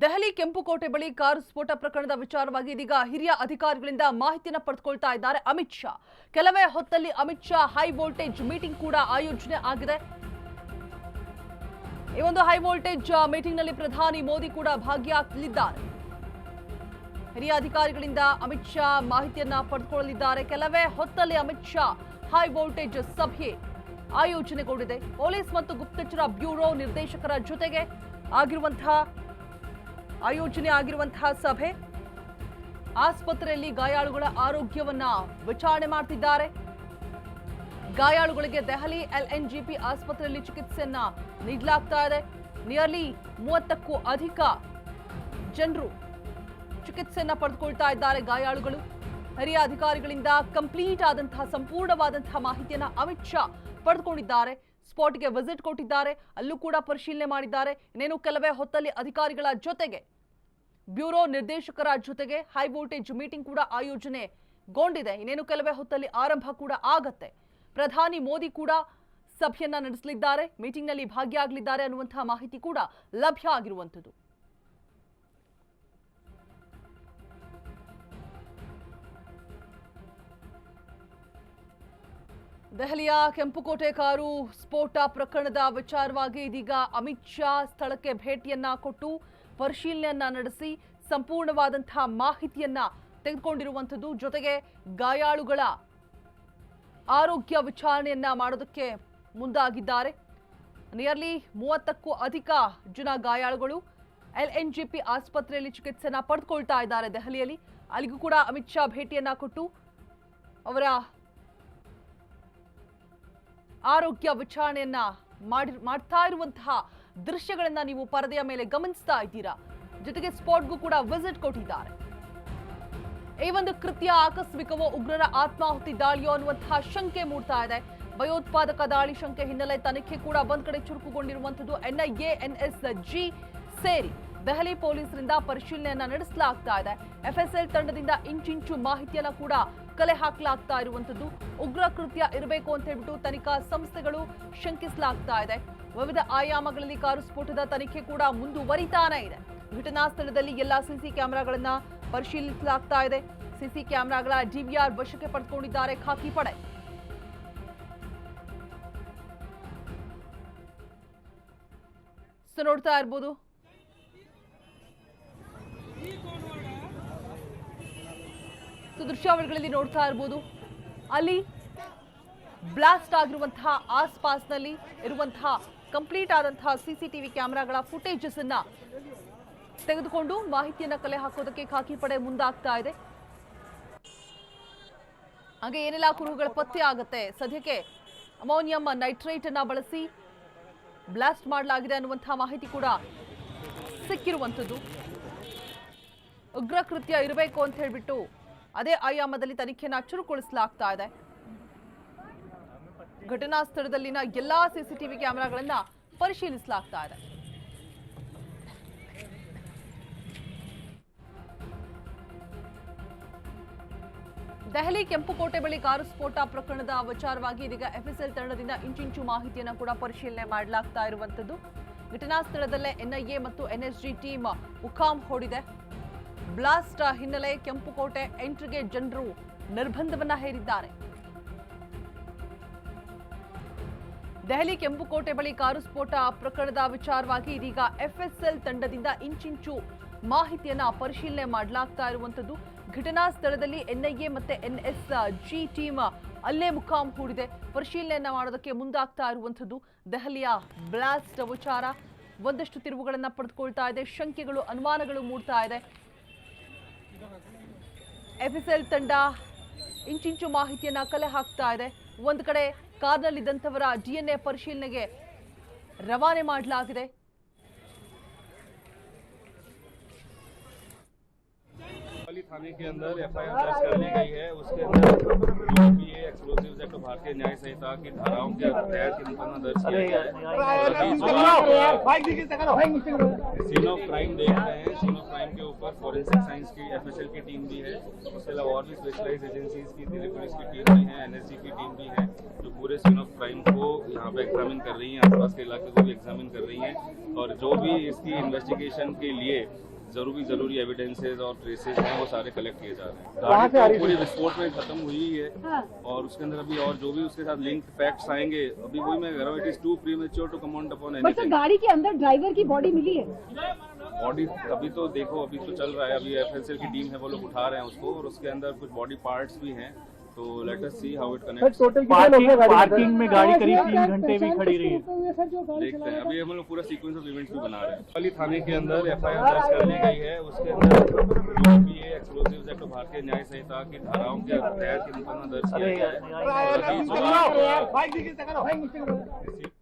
ದೆಹಲಿ ಕೆಂಪುಕೋಟೆ ಬಳಿ ಕಾರು ಸ್ಫೋಟ ಪ್ರಕರಣದ ವಿಚಾರವಾಗಿ ಇದೀಗ ಹಿರಿಯ ಅಧಿಕಾರಿಗಳಿಂದ ಮಾಹಿತಿಯನ್ನು ಪಡೆದುಕೊಳ್ತಾ ಇದ್ದಾರೆ. ಅಮಿತ್ ಶಾ. ಕೆಲವೇ ಹೊತ್ತಲ್ಲಿ Amit Shah high voltage meeting ಕೂಡ ಆಯೋಜನೆ ಆಗಿದೆ. ಈ ಒಂದು ಹೈ ವೋಲ್ಟೇಜ್ ಮೀಟಿಂಗ್ನಲ್ಲಿ ಪ್ರಧಾನಿ ಮೋದಿ ಕೂಡ ಭಾಗಿಯಾಗಲಿದ್ದಾರೆ. ಹಿರಿಯ ಅಧಿಕಾರಿಗಳಿಂದ ಅಮಿತ್ ಶಾ ಮಾಹಿತಿಯನ್ನ ಪಡೆದುಕೊಳ್ಳಲಿದ್ದಾರೆ. ಕೆಲವೇ ಹೊತ್ತಲ್ಲಿ ಅಮಿತ್ ಶಾ ಹೈ ವೋಲ್ಟೇಜ್ ಸಭೆ ಆಯೋಜನೆಗೊಂಡಿದೆ. ಪೊಲೀಸ್ ಮತ್ತು ಗುಪ್ತಚರ ಬ್ಯೂರೋ ನಿರ್ದೇಶಕರ ಜೊತೆಗೆ ಆಗಿರುವಂತಹ ಆಯೋಜನೆ ಆಗಿರುವಂತಹ ಸಭೆ. ಆಸ್ಪತ್ರೆಯಲ್ಲಿ ಗಾಯಾಳುಗಳ ಆರೋಗ್ಯವನ್ನ ವಿಚಾರಣೆ ಮಾಡ್ತಿದ್ದಾರೆ. ಗಾಯಾಳುಗಳಿಗೆ ದೆಹಲಿ ಎಲ್ಎನ್ಜಿಪಿ ಆಸ್ಪತ್ರೆಯಲ್ಲಿ ಚಿಕಿತ್ಸೆಯನ್ನ ನೀಡಲಾಗ್ತಾ ಇದೆ. ನಿಯರ್ಲಿ ಮೂವತ್ತಕ್ಕೂ ಅಧಿಕ ಜನರು ಚಿಕಿತ್ಸೆಯನ್ನ ಪಡೆದುಕೊಳ್ತಾ ಇದ್ದಾರೆ ಗಾಯಾಳುಗಳು. ಹಿರಿಯ ಅಧಿಕಾರಿಗಳಿಂದ ಕಂಪ್ಲೀಟ್ ಆದಂತಹ, ಸಂಪೂರ್ಣವಾದಂತಹ ಮಾಹಿತಿಯನ್ನ ಅಮಿತ್ ಶಾ ಪಡೆದುಕೊಂಡಿದ್ದಾರೆ. ಸ್ಪಾಟ್ಗೆ ವಿಸಿಟ್ ಕೊಟ್ಟಿದ್ದಾರೆ. ಅಲ್ಲೂ ಕೂಡ ಪರಿಶೀಲನೆ ಮಾಡಿದ್ದಾರೆ. ಇನ್ನೇನು ಕೆಲವೇ ಹೊತ್ತಲ್ಲಿ ಅಧಿಕಾರಿಗಳ ಜೊತೆಗೆ, ಬ್ಯೂರೋ ನಿರ್ದೇಶಕರ ಜೊತೆಗೆ ಹೈ ವೋಲ್ಟೇಜ್ ಮೀಟಿಂಗ್ ಕೂಡ ಆಯೋಜನೆಗೊಂಡಿದೆ ಇನ್ನೇನು ಕೆಲವೇ ಹೊತ್ತಲ್ಲಿ ಆರಂಭ ಕೂಡ ಆಗತ್ತೆ. ಪ್ರಧಾನಿ ಮೋದಿ ಕೂಡ ಸಭೆಯನ್ನ ನಡೆಸಲಿದ್ದಾರೆ. ಮೀಟಿಂಗ್ನಲ್ಲಿ ಭಾಗಿಯಾಗಲಿದ್ದಾರೆ ಅನ್ನುವಂತಹ ಮಾಹಿತಿ ಕೂಡ ಲಭ್ಯ ಆಗಿರುವಂಥದ್ದು. ದೆಹಲಿಯ ಕೆಂಪುಕೋಟೆ ಕಾರು ಸ್ಫೋಟ ಪ್ರಕರಣದ ವಿಚಾರವಾಗಿ ಇದೀಗ ಅಮಿತ್ ಶಾ ಸ್ಥಳಕ್ಕೆ ಭೇಟಿಯನ್ನ ಕೊಟ್ಟು ಪರಿಶೀಲನೆಯನ್ನ ನಡೆಸಿ ಸಂಪೂರ್ಣವಾದಂತಹ ಮಾಹಿತಿಯನ್ನ ತೆಗೆದುಕೊಂಡಿರುವಂಥದ್ದು. ಜೊತೆಗೆ ಗಾಯಾಳುಗಳ ಆರೋಗ್ಯ ವಿಚಾರಣೆಯನ್ನ ಮಾಡೋದಕ್ಕೆ ಮುಂದಾಗಿದ್ದಾರೆ. ನಿಯರ್ಲಿ ಮೂವತ್ತಕ್ಕೂ ಅಧಿಕ ಜನ ಗಾಯಾಳುಗಳು ಎಲ್ ಎನ್ ಜಿ ಪಿ ಆಸ್ಪತ್ರೆಯಲ್ಲಿ ಚಿಕಿತ್ಸೆನ ಪಡೆದುಕೊಳ್ತಾ ಇದ್ದಾರೆ ದೆಹಲಿಯಲ್ಲಿ. ಅಲ್ಲಿಗೂ ಕೂಡ ಅಮಿತ್ ಶಾ ಭೇಟಿಯನ್ನ ಕೊಟ್ಟು ಅವರ ಆರೋಗ್ಯ ವಿಚಾರಣೆಯನ್ನ ಮಾಡಿ ಮಾಡ್ತಾ ಇರುವಂತಹ ದೃಶ್ಯಗಳನ್ನ ನೀವು ಪರದೆಯ ಮೇಲೆ ಗಮನಿಸ್ತಾ ಇದ್ದೀರಾ? ಜೊತೆಗೆ ಸ್ಪಾಟ್ಗೂ ಕೂಡ ವಿಸಿಟ್ ಕೊಟ್ಟಿದ್ದಾರೆ. ಈ ಒಂದು ಕೃತ್ಯ ಆಕಸ್ಮಿಕವೋ ಉಗ್ರರ ಆತ್ಮಾಹುತಿ ದಾಳಿಯೋ ಅನ್ನುವಂತಹ ಶಂಕೆ ಮೂಡ್ತಾ ಇದೆ. ಭಯೋತ್ಪಾದಕ ದಾಳಿ ಶಂಕೆ ಹಿನ್ನೆಲೆ ತನಿಖೆ ಕೂಡ ಒಂದ್ ಕಡೆ ಚುರುಕುಗೊಂಡಿರುವಂತದ್ದು ಎನ್ಐಎ ಎನ್ಎಸ್ ಜಿ ಸೇರಿ. ದೆಹಲಿ ಪೊಲೀಸರಿಂದ ಪರಿಶೀಲನೆಯನ್ನ ನಡೆಸಲಾಗ್ತಾ ಇದೆ. ಎಫ್ಎಸ್ಎಲ್ ತಂಡದಿಂದ ಇಂಚಿಂಚು ಮಾಹಿತಿಯನ್ನ ಕೂಡ ಕಲೆ ಹಾಕಲಾಗ್ತಾ ಇರುವಂತದ್ದು ಉಗ್ರ ಕೃತ್ಯ ಇರಬೇಕು ಅಂತ ಹೇಳ್ಬಿಟ್ಟು ತನಿಖಾ ಸಂಸ್ಥೆಗಳು ಶಂಕಿಸಲಾಗ್ತಾ ಇದೆ. ವಿವಿಧ ಆಯಾಮಗಳಲ್ಲಿ ಕಾರು ಸ್ಫೋಟದ ತನಿಖೆ ಕೂಡ ಮುಂದುವರಿತಾನೇ ಇದೆ. ಘಟನಾ ಸ್ಥಳದಲ್ಲಿ ಎಲ್ಲಾ ಸಿಸಿ ಕ್ಯಾಮೆರಾಗಳನ್ನ ಪರಿಶೀಲಿಸಲಾಗ್ತಾ ಇದೆ. ಸಿಸಿ ಕ್ಯಾಮೆರಾಗಳ ಡಿವಿಆರ್ ವಶಕ್ಕೆ ಪಡೆದುಕೊಂಡಿದ್ದಾರೆ ಖಾಕಿ ಪಡೆ. ಸೊ, ನೋಡ್ತಾ ಇರ್ಬೋದು. ಸೊ ದೃಶ್ಯಾವಳಿಗಳಲ್ಲಿ ನೋಡ್ತಾ ಇರ್ಬೋದು. ಅಲ್ಲಿ ಬ್ಲಾಸ್ಟ್ ಆಗಿರುವಂತಹ ಆಸ್ಪಾಸ್ನಲ್ಲಿ ಇರುವಂತಹ ಕಂಪ್ಲೀಟ್ ಆದಂತಹ ಟಿ ವಿ ಫುಟೇಜಸ್ ಫುಟೇಜಸ್ಸನ್ನು ತೆಗೆದುಕೊಂಡು ಮಾಹಿತಿಯನ್ನ ಕಲೆ ಹಾಕೋದಕ್ಕೆ ಖಾಕಿ ಪಡೆ ಮುಂದಾಗ್ತಾ ಇದೆ. ಹಾಗೆ ಏನೆಲ್ಲ ಕುರುಹುಗಳ ಪತ್ತೆ ಆಗುತ್ತೆ? ಸದ್ಯಕ್ಕೆ ಅಮೋನಿಯಂ ನೈಟ್ರೇಟ್ ಅನ್ನ ಬಳಸಿ ಬ್ಲಾಸ್ಟ್ ಮಾಡಲಾಗಿದೆ ಅನ್ನುವಂತಹ ಮಾಹಿತಿ ಕೂಡ ಸಿಕ್ಕಿರುವಂಥದ್ದು ಉಗ್ರ ಕೃತ್ಯ ಇರಬೇಕು ಅಂತ ಹೇಳ್ಬಿಟ್ಟು ಅದೇ ಆಯಾಮದಲ್ಲಿ ತನಿಖೆಯನ್ನು ಚುರುಕುಗೊಳಿಸಲಾಗ್ತಾ ಇದೆ. ಘಟನಾ ಸ್ಥಳದಲ್ಲಿನ ಎಲ್ಲಾ ಸಿಸಿಟಿವಿ ಕ್ಯಾಮೆರಾಗಳನ್ನ ಪರಿಶೀಲಿಸಲಾಗ್ತಾ ಇದೆ. ದೆಹಲಿ ಕೆಂಪುಕೋಟೆ ಬಳಿ ಕಾರು ಸ್ಫೋಟ ಪ್ರಕರಣದ ವಿಚಾರವಾಗಿ ಇದೀಗ ಎಫ್ಎಸ್ಎಲ್ ತಂಡದಿಂದ ಇಂಚಿಂಚು ಮಾಹಿತಿಯನ್ನು ಕೂಡ ಪರಿಶೀಲನೆ ಮಾಡಲಾಗ್ತಾ ಇರುವಂತದ್ದು. ಘಟನಾ ಸ್ಥಳದಲ್ಲೇ ಎನ್ಐಎ ಮತ್ತು ಎನ್ಎಸ್ಜಿ ಟೀಮ್ ಉಖಾಂ ಹೂಡಿದೆ. ಬ್ಲಾಸ್ಟ್ ಹಿನ್ನೆಲೆ ಕೆಂಪುಕೋಟೆ ಎಂಟ್ರಿಗೆ ಜನರು ನಿರ್ಬಂಧವನ್ನ ಹೇರಿದ್ದಾರೆ. ದೆಹಲಿ ಕೆಂಪುಕೋಟೆ ಬಳಿ ಕಾರು ಸ್ಫೋಟ ಪ್ರಕರಣದ ವಿಚಾರವಾಗಿ ಇದೀಗ ಎಫ್ಎಸ್ಎಲ್ ತಂಡದಿಂದ ಇಂಚಿಂಚು ಮಾಹಿತಿಯನ್ನ ಪರಿಶೀಲನೆ ಮಾಡಲಾಗ್ತಾ ಇರುವಂತದ್ದು ಘಟನಾ ಸ್ಥಳದಲ್ಲಿ ಎನ್ಐಎ ಮತ್ತೆ ಎನ್ಎಸ್ ಜಿ ಟೀಮ್ ಅಲ್ಲೇ ಮುಖಾಂ ಹೂಡಿದೆ. ಪರಿಶೀಲನೆಯನ್ನ ಮಾಡೋದಕ್ಕೆ ಮುಂದಾಗ್ತಾ ಇರುವಂತದ್ದು ದೆಹಲಿಯ ಬ್ಲಾಸ್ಟ್ ವಿಚಾರ. ಒಂದಷ್ಟು ತಿರುವುಗಳನ್ನ ಪಡೆದುಕೊಳ್ತಾ ಇದೆ. ಶಂಕೆಗಳು, ಅನುಮಾನಗಳು ಮೂಡ್ತಾ ಇದೆ. ಎಫ್ಎಸ್ಎಲ್ ತಂಡ ಇಂಚಿಂಚು ಮಾಹಿತಿಯನ್ನ ಕಲೆ ಹಾಕ್ತಾ ಇದೆ ಒಂದು ಕಡೆ ಕಾರ್ನಲ್ಲಿದ್ದಂಥವರ ಡಿಎನ್ಎ ಪರಿಶೀಲನೆಗೆ ರವಾನೆ ಮಾಡಲಾಗಿದೆ थाने के अंदर एफआईआर दर्ज कर ली गई है उसके अंदर जो भी ये एक्सप्लोजिव एक्ट भारतीय न्याय संहिता की धाराओं के तहत ये मुकदमा दर्ज किया गया है अभी जो आप सीन ऑफ क्राइम देख रहे हैं सीन ऑफ क्राइम के ऊपर फॉरेंसिक साइंस की एफएसएल की टीम भी है। उसके अलावा और भी स्पेशलाइज एजेंसीज की दिल्ली पुलिस की टीम भी है एनएसजी की टीम भी है जो पूरे सीन ऑफ़ क्राइम को यहाँ पे एग्जामिन कर रही हैं आसपास के इलाके को भी एग्जामिन कर रही हैं। और जो भी इसकी इन्वेस्टिगेशन के लिए ज़रूरी ज़रूरी एविडेंसेस और ट्रेसेस हैं वो सारे कलेक्ट किए जा रहे हैं। गाड़ी तो पूरी विस्फोट में खत्म हुई है और उसके अंदर अभी और जो भी उसके साथ लिंक फैक्ट्स आएँगे अभी वही मैं कह रहा हूँ it is too premature to comment upon but sir anything गाड़ी के अंदर ड्राइवर की बॉडी मिली है। बॉडी अभी तो देखो अभी तो चल रहा है अभी एफएसएल की टीम है वो लोग उठा रहे हैं उसको और उसके अंदर कुछ बॉडी पार्ट्स भी हैं तो let us see how it connects parking parking में गाड़ी करीब तीन घंटे भी खड़ी रही है देखते हैं अभी हम लोग पूरा सीक्वेंस ऑफ़ इवेंट्स भी बना रहे हैं वाली थाने के अंदर एफआईआर दर्ज कर ली गई है उसके अंदर भी ये एक्ट भारतीय न्याय संहिता की धाराओं के तहत मुकदमा दर्ज किया गया है